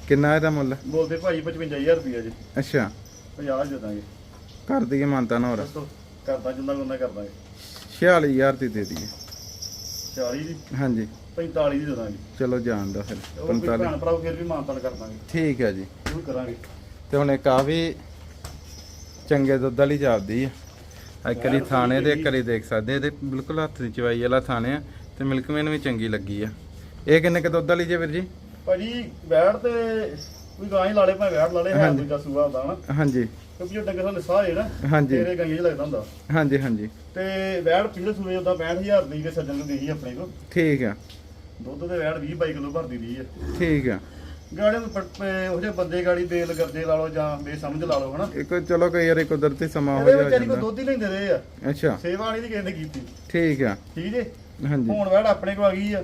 ਕਿੰਨਾ ਇਹਦਾ ਮੁੱਲ? ਬੋਲਦੇ ਭਾਈ 55000 ਰੁਪਏ ਜੀ। ਅੱਛਾ। 50 ਦੇ ਦਾਂਗੇ। ਕਰ ਦਈਏ ਮਾਨਤਾ ਨਾ ਹੋਰ। ਦੱਸੋ। ਕਰਦਾ ਜਿੰਨਾ ਕੁ ਉਹਨਾਂ ਕਰ ਦਾਂਗੇ 46000 ਦੀ ਦੇ ਦਈਏ। 40 ਦੀ? ਹਾਂਜੀ। 45 ਦੀ ਦੇ ਦਾਂਗੇ। ਚਲੋ ਜਾਣ ਦੋ ਫਿਰ ਉਹ ਕੋਈ 45 ਭੈਣ ਭਰਾ ਫਿਰ ਵੀ ਮਾਨਤਾਨ ਕਰ ਦਾਂਗੇ ਠੀਕ ਹੈ ਜੀ। ਜ਼ਰੂਰ ਕਰਾਂਗੇ। ਤੇ ਹੁਣ ਇੱਕ ਆ ਵੀ ਚੰਗੇ ਦੁੱਧ ਵਾਲੀ ਜਾਪਦੀ ਆ। ਇੱਕ ਵਾਰੀ ਥਾਣੇ ਦੇ ਇੱਕ ਵਾਰੀ ਦੇਖ ਸਕਦੇ ਇਹਦੇ ਬਿਲਕੁਲ ਹੱਥ ਦੀ ਚਵਾਈ ਵਾਲਾ ਥਾਣੇ ਆ ਤੇ ਮਿਲਕਮੈਨ ਵੀ ਚੰਗੀ ਲੱਗੀ ਆ। ਇਹ ਕਿੰਨੇ ਕ ਦੁੱਧ ਵਾਲੀ ਜੇ ਵੀਰ ਜੀ? ਭਾਜੀ ਬੈੜ ਤੇ ਕੋਈ ਗਾਂ ਹੀ ਲਾ ਲੇ ਭਾਵੇਂ ਬੈੜ ਲਾ ਲੇ ਹੈ। ਦੂਜਾ ਸੂਆ ਹੁੰਦਾ ਨਾ ਹਾਂਜੀ। ਕਿਉਂਕਿ ਜੋ ਡੰਗਰ ਸਾਨੂੰ ਸਾਹ ਹੈ ਨਾ ਹਾਂਜੀ। ਤੇਰੇ ਗਾਈਆਂ 'ਚ ਲੱਗਦਾ ਹੁੰਦਾ। ਹਾਂਜੀ ਹਾਂਜੀ। ਤੇ ਵੈੜ ਪਿਛਲੇ ਸੂਏ ਉਦਾਂ 65000 ਦੀ ਕੇ ਸੱਜਣ ਨੂੰ ਦੇਈ ਆਪਣੇ ਕੋਲ। ਠੀਕ ਆ। ਦੁੱਧ ਦੇ ਵੈੜ 20 22 ਕਿਲੋ ਭਰਦੀ ਦੀ ਹੈ ਠੀਕ ਆ। ਗਾੜੇ ਉਹ ਜਿਹੇ ਬੰਦੇ ਗਾੜੀ ਬੇਲ ਗਰਜੇ ਲਾ ਲਓ ਜਾਂ ਬੇਸਮਝ ਲਾ ਲਓ ਹਨਾ? ਇੱਕ ਚਲੋ ਕਈ ਵਾਰੀ ਕੁਦਰਤੀ ਸਮਾਂ ਹੋ ਇਹਦੇ ਜਾ ਵਿਚਾਰੀ ਕੋ ਜਾਂਦਾ ਦੁੱਧ ਹੀ ਲੈਂਦੇ ਰਹੇ ਆ। ਅੱਛਾ। ਸੇਵਾ ਨਹੀਂ ਦੀ ਕਿਸੇ ਨੇ ਕੀਤੀ। ਠੀਕ ਆ। ਠੀਕ ਜੇ? ਹਾਂਜੀ। ਹੁਣ ਵੈੜ ਆਪਣੇ ਕੋ ਆ ਗਈ ਆ।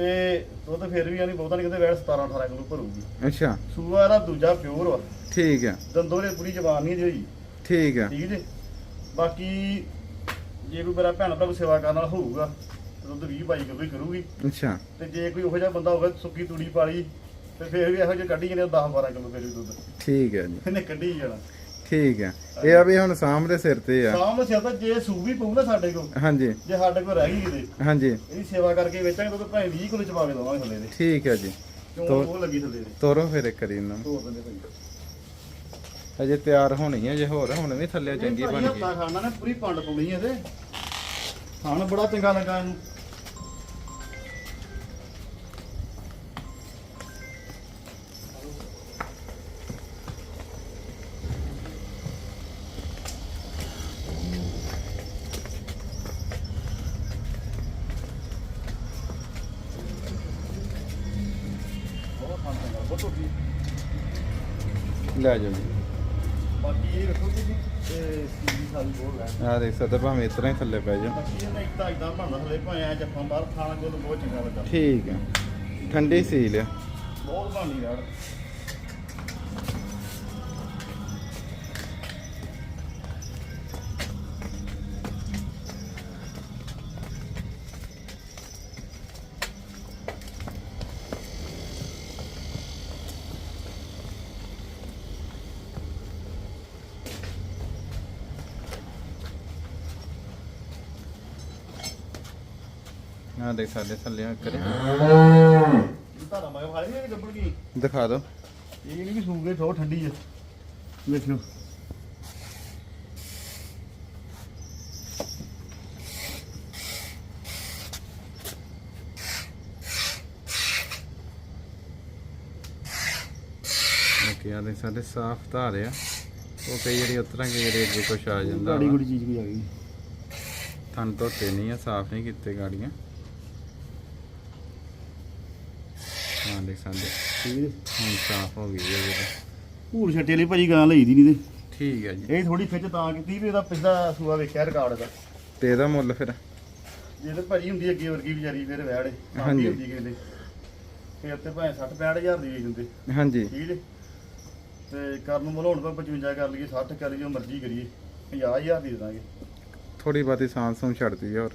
ਤੇ ਦੁੱਧ ਫਿਰ ਵੀ ਆਣੀ ਬਹੁਤਾ ਨਹੀਂ ਕਹਿੰਦੇ ਵੈੜ 17 18 ਕਿਲੋ ਭਰੂਗੀ। ਅੱਛਾ। ਸੂਆ ਦਾ ਦੂਜਾ ਪਿਓਰ ਵਾ। ਠੀਕ ਆ। ਦੰਦੋਰੇ ਪੂਰੀ ਜ਼ਬਾਨ ਨਹੀਂ ਹੋਈ। ਠੀਕ ਆ। ਠੀਕ ਜੀ? ਬਾਕੀ ਜੇ ਕੋਈ ਮੇਰਾ ਭੈਣ ਭਰਾ ਕੋਈ ਸੇਵਾ ਕਰਨ ਵਾਲਾ ਹੋਊਗਾ ਤੇ ਦੁੱਧ 20 22 ਕਿਲੋ ਹੀ ਕਰੂਗੀ। ਅੱਛਾ। ਤੇ ਜੇ ਕੋਈ ਉਹੋ ਜਿਹਾ ਬੰਦਾ ਹੋਵੇ ਸੁੱਕੀ ਤੂੜੀ ਪਾਲੀ ਤੇ ਫਿਰ ਵੀ ਇਹੋ ਜਿਹੇ ਕੱਢੀ ਜਾਂਦੇ 10 12 ਕਿਲੋ ਫਿਰ ਵੀ ਦੁੱਧ। ਠੀਕ ਆ ਜੀ। ਇਹਨੇ ਕੱਢੀ ਜਾਣਾ। ਠੀਕ ਆ ਇਹ ਆ ਵੀ ਹੁਣ ਦੇ ਸਿਰ ਤੇ ਆ। ਸ਼ਾਮ ਨੂੰ ਸਿਆਦਾ ਜੇ ਸੂ ਵੀ ਪਊ ਨਾ ਸਾਡੇ ਕੋਲ ਹਾਂਜੀ। ਜੇ ਸਾਡੇ ਕੋਲ ਰਹਿ ਗਈ ਕਿਤੇ ਹਾਂਜੀ। ਇਹਦੀ ਸੇਵਾ ਕਰਕੇ ਵੇਚਾਂਗੇ ਤਾਂ ਭਾਵੇਂ 20 ਕਿਲੋ ਚਪਾ ਕੇ ਦਵਾਂਗੇ ਥੱਲੇ ਦੇ। ਠੀਕ ਆ ਜੀ। ਤੋ- ਉਹ ਲੱਗੀ ਥੱਲੇ ਦੇ। ਤੋਰੋ ਫਿਰ ਇੱਕ ਵਾਰੀ ਇਹਨਾਂ ਨੂੰ। ਤੋੜ ਦਿੰਦੇ ਭਾਈ ਅਜੇ ਤਿਆਰ ਹੋਣੀ ਹੈ ਜੇ ਹੋਰ ਹੁਣ ਵੀ ਥੱਲੇ ਚੰਗੀ ਬਣ ਗਈ। ਹੱਥਾਂ ਖਾਣਾ ਨੇ ਪੂਰੀ ਪੰਡ ਪਾਉਣੀ ਇਹਦੇ। ਖਾਣ ਬੜਾ ਚੰਗਾ ਲੱਗਾ ਇਹਨੂੰ। ਲੈ ਜਾਓ ਜੀ। ਬਾਕੀ ਇਹ ਰੱਖੋ ਤੁਸੀਂ ਤੇ ਸੀਡੀ ਸਾਡੀ ਬਹੁਤ ਲੈ ਆ ਦੇਖ ਸਕਦੇ ਭਾਵੇਂ ਇਸ ਤਰ੍ਹਾਂ ਹੀ ਥੱਲੇ ਪੈ ਜਾ ਬਾਕੀ ਇਹਨੇ ਇੱਕ ਤਾਂ ਇਦਾਂ ਬਣਦਾ ਹਲੇ ਭਾਵੇਂ ਐ ਜੱਫਾਂ ਬਾਹਰ ਖਾਣਾ ਕੋਲ ਬਹੁਤ ਚੰਗਾ ਲੱਗਾ। ਠੀਕ ਆ ਠੰਡੀ ਸੀਲ ਆ। ਬਹੁਤ ਬਣਦੀ ਯਾਰ। ਆ ਦੇਖ ਸਾਡੇ ਥੱਲੇ ਕਰੇ। ਧਾਰਾ ਮੈਂ ਖਾ ਲਈ ਇਹ ਗੱਬੜ ਗਈ ਦਿਖਾ ਦਿਓ। ਇਹ ਨਹੀਂ ਕਿ ਸੂਕ ਥੋੜਾ ਠੰਡੀ ਹੈ ਵੇਖਿਓ। ਓਕੇ ਆ ਦੇਖ ਸਾਡੇ ਸਾਫ਼ ਧਾਰ ਆ। ਉਹ ਕਈ ਜਿਹੜੀ ਉਤਰਾਂ ਕਈ ਜਿਹੜੀ ਅੱਗੇ ਕੁਛ ਆ ਜਾਂਦਾ ਗਾੜੀ ਵਾ। ਗੁੜੀ ਚੀਜ਼ ਵੀ ਆ ਗਈ। ਥਣ ਧੋਤੇ ਨਹੀਂ ਆ ਸਾਫ਼ ਨਹੀਂ ਕੀਤੇ ਗਾੜੀਆਂ। ਹਾਂ ਦੇਖ ਸਾਡੇ ਠੀਕ ਹੈ ਹੁਣ ਸਾਫ਼ ਹੋ ਗਈ ਹੈ ਜਿਹੜੀ ਭੂਰ ਛੱਟੇ ਲਈ ਭਾਜੀ ਗਾਂ ਲਈ ਦੀ ਨਹੀਂ ਤੇ। ਠੀਕ ਹੈ ਜੀ। ਇਹ ਥੋੜੀ ਖਿੱਚ ਤਾਂ ਕੀਤੀ ਵੀ ਇਹਦਾ ਪਿਛਲਾ ਸੂਆ ਵੇਖਿਆ ਰਿਕਾਰਡ ਦਾ। ਤੇ ਇਹਦਾ ਮੁੱਲ ਫਿਰ? ਜੇ ਤੇ ਭਾਜੀ ਹੁੰਦੀ ਅੱਗੇ ਵਰਗੀ ਵਿਚਾਰੀ ਫਿਰ ਵੈੜ ਹਾਂਜੀ। ਹੁੰਦੀ ਕਿਤੇ ਫਿਰ ਤੇ ਭਾਵੇਂ 60 65000 ਦੀ ਵੇਚ ਦਿੰਦੇ ਹਾਂਜੀ। ਠੀਕ ਤੇ ਕਰਨ ਨੂੰ ਮਲਾਉਣ ਤੋਂ 55 ਕਰ ਲਈਏ 60 ਕਰ ਲਈਏ ਜੋ ਮਰਜ਼ੀ ਕਰੀਏ। 50000 ਦੀ ਦੇ ਦਾਂਗੇ। ਥੋੜੀ ਬਾਤੀ ਸਾਂਸ ਸੂੰ ਛੱਡਦੀ ਹੋਰ।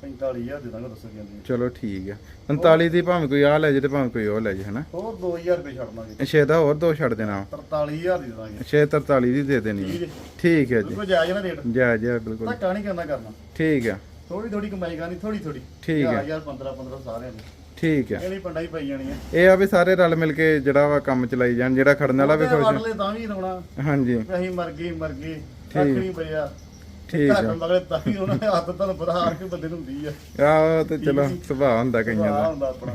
45000 ਦੇ ਦਾਂਗੇ ਦੱਸੋ ਜਾਂਦੀ ਚਲੋ ਠੀਕ ਆ। 45 ਦੀ ਭਾਵੇਂ ਕੋਈ ਆ ਲੈ ਜੇ ਤੇ ਭਾਵੇਂ ਕੋਈ ਉਹ ਲੈ ਜੇ ਹਨਾ? ਹੋਰ 2000 ਰੁਪਏ ਛੱਡ ਦਾਂਗੇ। ਛੇ ਦਾ ਹੋਰ ਦੋ ਛੱਡ ਦੇਣਾ। 43000 ਦੀ ਦਾਂਗੇ। 643 ਦੀ ਦੇ ਦੇਣੀ ਠੀਕ ਆ। ਹੈ ਜੀ। ਬਿਲਕੁਲ ਜਾਇਜ਼ ਨਾ ਰੇਟ। ਜੈ ਜੈ ਬਿਲਕੁਲ। ਧੱਕਾ ਨਹੀਂ ਕਰਨਾ ਕਰਨਾ। ਠੀਕ ਆ। ਥੋੜੀ ਥੋੜੀ ਕਮਾਈ ਕਰਨੀ ਥੋੜੀ ਥੋੜੀ ਠੀਕ ਹੈ। 1000 15 15 ਸਾਰਿਆਂ ਦੀ। ਠੀਕ ਆ। ਇਹ ਨਹੀਂ ਪੰਡਾ ਹੀ ਪਈ ਜਾਣੀ ਹੈ ਇਹ ਆ ਵੀ ਸਾਰੇ ਰਲ ਮਿਲ ਕੇ ਜਿਹੜਾ ਵਾ ਕੰਮ ਚਲਾਈ ਜਾਣ ਜਿਹੜਾ ਖੜਨ ਵਾਲਾ ਵੀ ਖੁਸ਼ ਲਏ ਤਾਂ ਵੀ ਰੋਣਾ। ਹਾਂਜੀ। ਵੀ ਅਸੀਂ ਮਰ ਗਏ ਮਰ ਗਏ। ਕੱਖ ਨਹੀਂ ਬਚਿਆ ਠੀਕ ਆ। ਮਗਲੇ ਤਾਂ ਵੀ ਉਹਨਾਂ ਨੇ ਹੱਥ ਤੁਹਾਨੂੰ ਪਤਾ ਹਾਰ ਕੇ ਬੰਦੇ ਨੂੰ ਹੁੰਦੀ ਆ। ਆਹ ਤੇ ਚਲੋ ਸੁਭਾਅ ਹੁੰਦਾ ਕਈਆਂ ਸੁਭਾਅ ਦਾ ਹੁੰਦਾ ਆਪਣਾ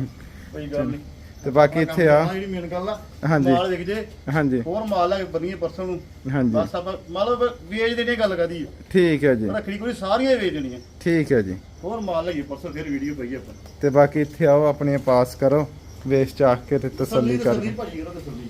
ਕੋਈ ਗੱਲ ਨਹੀਂ। ਤੇ ਬਾਕੀ ਇੱਥੇ ਆ। ਜਿਹੜੀ ਮੇਨ ਗੱਲ ਆ ਹਾਂਜੀ। ਮਾਲ ਵਿਕ ਜੇ ਹਾਂਜੀ। ਹੋਰ ਮਾਲ ਲੈ ਕੇ ਬੰਨੀਏ ਪਰਸੋਂ ਨੂੰ। ਹਾਂਜੀ। ਬਸ ਆਪਾਂ ਮੰਨ ਲਓ ਵੇਚ ਦੇਣੀ ਗੱਲ ਕਰਦੀ ਆ। ਠੀਕ ਹੈ ਜੀ। ਰੱਖੜੀ ਕੋਈ ਸਾਰੀਆਂ ਹੀ ਵੇਚ ਦੇਣੀਆਂ। ਠੀਕ ਹੈ ਜੀ। ਹੋਰ ਮਾਲ ਲਈਏ ਪਰਸੋਂ ਫਿਰ ਵੀਡੀਓ ਪਈ ਆਪਾਂ। ਤੇ ਬਾਕੀ ਇੱਥੇ ਆਓ ਆਪਣੀਆਂ ਪਾਸ ਕਰੋ ਵੇਚ ਚਾਖ ਕੇ ਤੇ ਤਸੱਲੀ ਕਰ ਤਸੱਲੀ ਭਾਜੀ ਕਰੋ ਤਸੱਲੀ।